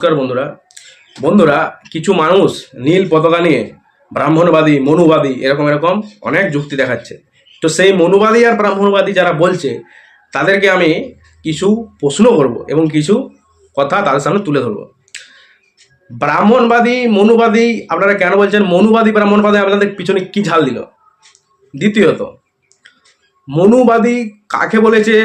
নমস্কার বন্ধুরা। বন্ধুরা, কিছু মানুষ নীল পতাকা নিয়ে ব্রাহ্মণবাদী, মনুবাদী এরকম এরকম অনেক যুক্তি দেখাচ্ছে। তো সেই মনুবাদী আর ব্রাহ্মণবাদী যারা বলছে, তাদেরকে আমি কিছু প্রশ্ন করব এবং কিছু কথা তাদের সামনে তুলে ধরবো। ব্রাহ্মণবাদী, মনুবাদী, আপনারা কেন বলছেন মনুবাদী, ব্রাহ্মণবাদী? আপনাদের পিছনে কি ঝাল দিল? দ্বিতীয়ত, মনুবাদী কাকে বলেছে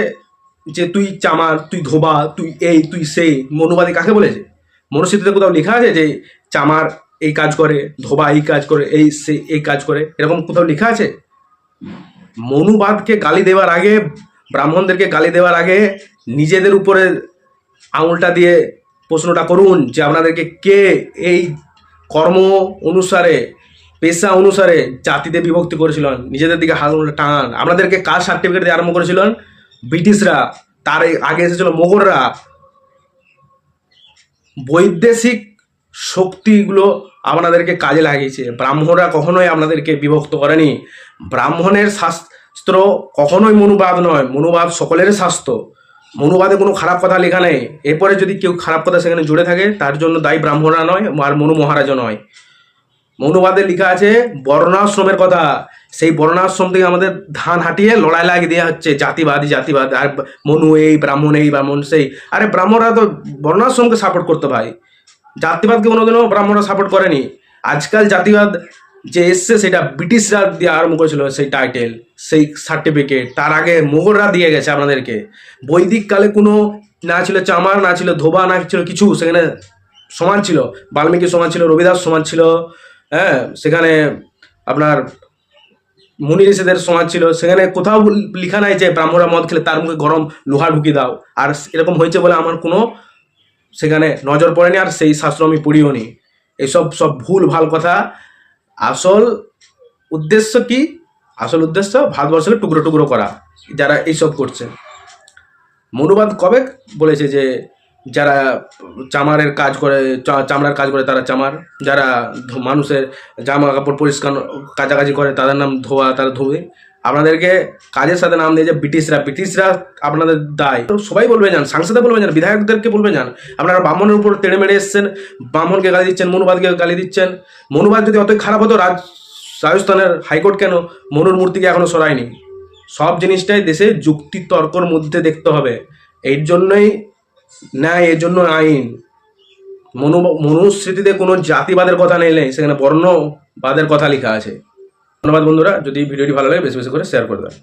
যে তুই চামার, তুই ধোবা, তুই এই, তুই সেই, মনুবাদী কাকে বলেছে? মনুস্মৃতিতে কোথাও লেখা আছে যে চামার এই কাজ করে, ধোবা এই কাজ করে, এই সে এই কাজ করে, এরকম কোথাও লেখা আছে? মনুবাদকে গালি দেওয়ার আগে, ব্রাহ্মণদেরকে গালি দেওয়ার আগে নিজেদের উপরে আঙুলটা দিয়ে প্রশ্নটা করুন যে আপনাদেরকে কে এই কর্ম অনুসারে, পেশা অনুসারে জাতিতে বিভক্তি করেছিলেন নিজেদের দিকে হাত টান। আপনাদেরকে কার সার্টিফিকেট দিয়ে আরম্ভ করেছিলেন ব্রিটিশরা। তার আগে এসেছিল মোগলরা। বৈদেশিক শক্তিগুলো আপনাদেরকে কাজে লাগিয়েছে। ব্রাহ্মণরা কখনোই আপনাদেরকে বিভক্ত করেনি। ব্রাহ্মণের শাস্ত্র কখনোই মনুবাদ নয়। মনুবাদ সকলের স্বাস্থ্য মনুবাদে কোনো খারাপ কথা লেখা নেই। এরপরে যদি কেউ খারাপ কথা সেখানে জুড়ে থাকে, তার জন্য দায়ী ব্রাহ্মণরা নয় আর মনু মহারাজও নয়। মনুবাদে লেখা আছে, বর্ণাশ্রমের কথা। সেই বর্ণাশ্রম থেকে আমাদের ধান হাঁটিয়ে লড়াই লাগিয়ে দেওয়া হচ্ছে, জাতিবাদী, জাতিবাদ। আর মনু এই, ব্রাহ্মণ এই, ব্রাহ্মণ সেই। আরে ব্রাহ্মণরা তো বর্ণাশ্রমকে সাপোর্ট করতো ভাই। জাতিবাদকে কোনোদিনও ব্রাহ্মণরা সাপোর্ট করেনি। আজকাল জাতিবাদ যে এসছে, সেটা ব্রিটিশরা দিয়ে আরম্ভ করেছিল সেই টাইটেল সেই সার্টিফিকেট তার আগে মোগলরা দিয়ে গেছে আপনাদেরকে বৈদিক কালে কোনো না ছিল চামার, না ছিল ধোবা, না ছিল কিছু। সেখানে সমান ছিল। বাল্মীকি সমান ছিল, রবিদাস সমান ছিল। হ্যাঁ সেখানে আপনার মুনি ঋষিদের সমাজ ছিল, সেখানে কোথাও লেখা নাই যে ব্রাহ্মণরা মদ খেলে তার মুখে গরম লোহা ঢুকিয়ে দাও। আর এরকম হয়েছে বলে আমার কোনো সেখানে নজর পড়েনি, আর সেই শাস্ত্র আমি পড়িও নি। এইসব সব ভুল, ভালো কথা। আসল উদ্দেশ্য কি? আসল উদ্দেশ্য ভারতবর্ষকে টুকরো টুকরো করা, যারা এইসব করছে। মনুবাদ কবে বলেছে যে যারা চামারের কাজ করে চামড়ার কাজ করে তারা চামার। যারা মানুষের জামা কাপড় পরিষ্কার কাছাকাছি করে তাদের নাম ধোয়া, তারা ধোবে। আপনাদেরকে কাজের সাথে নাম দিয়েছে ব্রিটিশরা ব্রিটিশরা আপনাদের দায়। সবাই বলবে যান, সাংসদে বলবে যান, বিধায়কদেরকে বলবে যান। আপনারা ব্রাহ্মণের উপর তেড়ে মেরে এসছেন, ব্রাহ্মণকে গালি দিচ্ছেন, মনুবাদকে গালি দিচ্ছেন। মনুবাদ যদি অতই খারাপ হতো, রাজ, রাজস্থানের হাইকোর্ট কেন মনুর মূর্তিকে এখনও সরায়নি? সব জিনিসটাই দেশে যুক্তি তর্কর মধ্যে দেখতে হবে। এর জন্যই ন্যায় এর জন্য আইন। মনু, মনুস্মৃতিতে কোনো জাতিবাদের কথা নেই নেই সেখানে বর্ণবাদের কথা লেখা আছে। ধন্যবাদ বন্ধুরা, যদি ভিডিওটি ভালো লাগে বেশি বেশি করে শেয়ার করে দেবেন